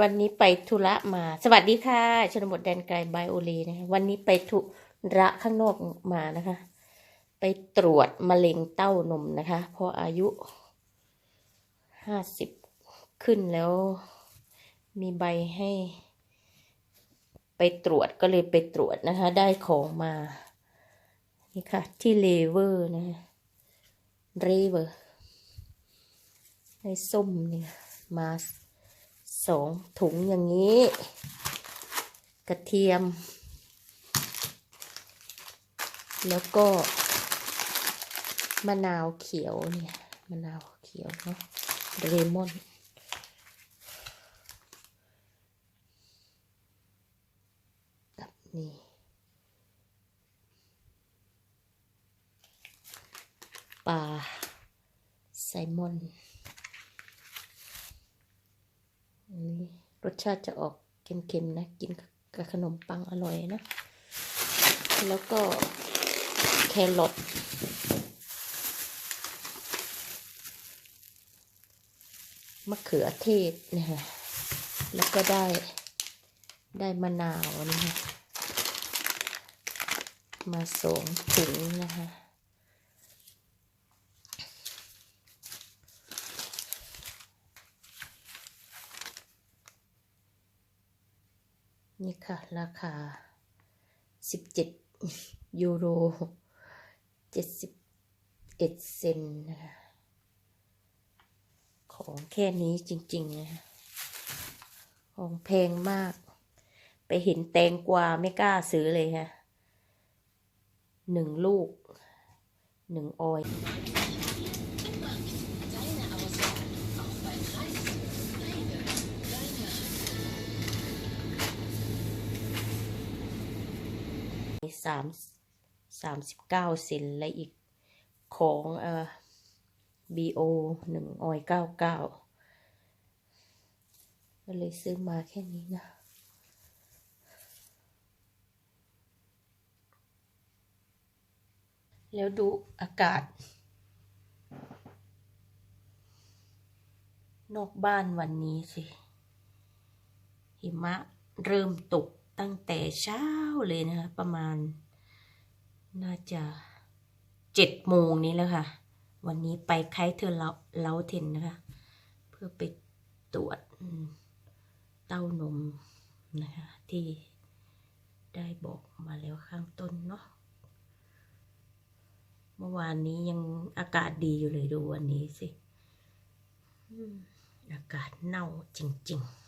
วันนี้ไปธุระมา สวัสดีค่ะ ชนบทแดนไกลไบโอเลนะคะวันนี้ไปธุระข้างนอกมานะคะ ไปตรวจมะเร็งเต้านมนะคะ เพราะอายุห้าสิบขึ้นแล้ว มีใบให้ ไปตรวจก็เลยไปตรวจนะคะ ได้ของมา นี่ค่ะ ที่เลเวอร์นะเรเวอร์ในส้มเนี่ยมาส สองถุงอย่างนี้ กระเทียม แล้วก็มะนาวเขียวเนี่ยมะนาวเขียวเนาะเรมอนกับนี่ปลาไซมอน อันนี้ รสชาติจะออกเค็มๆนะ กินกับขนมปังอร่อยนะ แล้วก็แครอทมะเขือเทศนะคะแล้วก็ได้ได้มะนาวนี่ค่ะมาสองถุงนะคะ นี่ค่ะ ราคาสิบเจ็ดยูโรเจ็ดสิบเซนนะคะของแค่นี้จริงๆนะของแพงมาก ไปเห็นแตงกวาไม่กล้าซื้อเลยค่ะหนึ่งลูกหนึ่งออย สามสามสิบเก้าเซนและอีกของเอ่อ BO หนึ่งออยเก้าเก้าก็เลยซื้อมาแค่นี้นะ แล้วดูอากาศ นอกบ้านวันนี้สิ หิมะเริ่มตก ตั้งแต่เช้าเลยนะคะประมาณ น่าจะเจ็ดโมงนี้แล้วค่ะ วันนี้ไปไคเทอร์เลาเล้าเทนนะคะ เพื่อไปตรวจเต้านมนะคะที่ได้บอกมาแล้วข้างต้นเนาะเมื่อวานนี้ยังอากาศดีอยู่เลยดูวันนี้สิอืมอากาศเน่าจริง ๆ